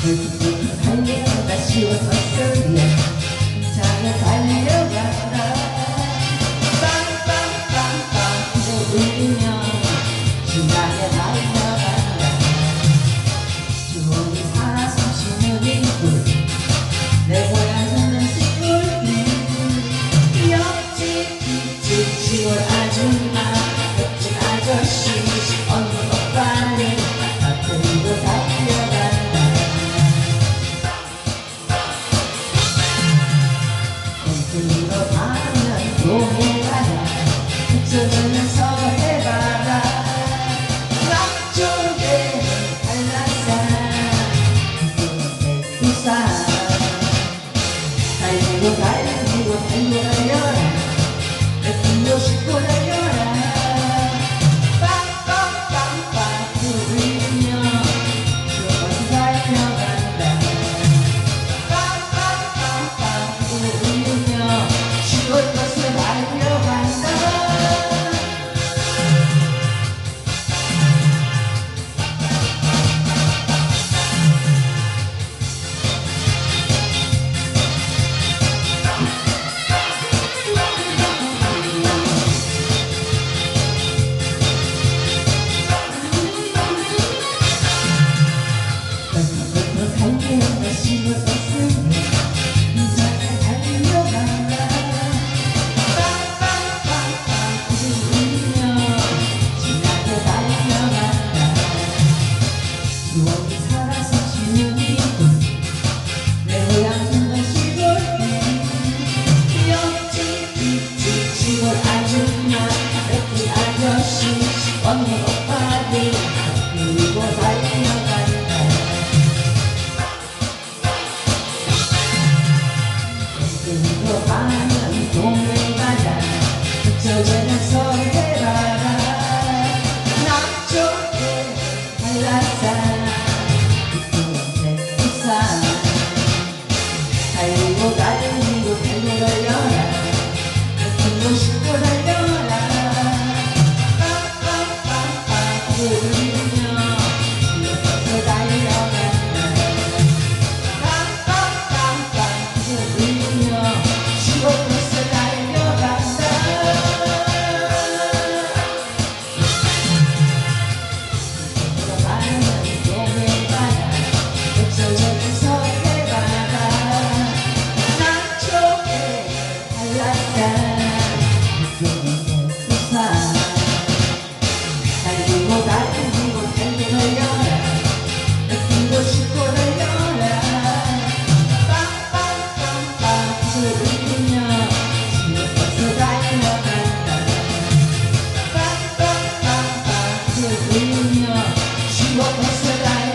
달려가 쉬워서 끝내 자네 달려가라 빵빵빵빵 울리면 신나게 달려간다 주원이 살아 숨쉬는 이불 내 고향은 시골 옆집 뒷집 시골 아줌마. love. Deus. She won't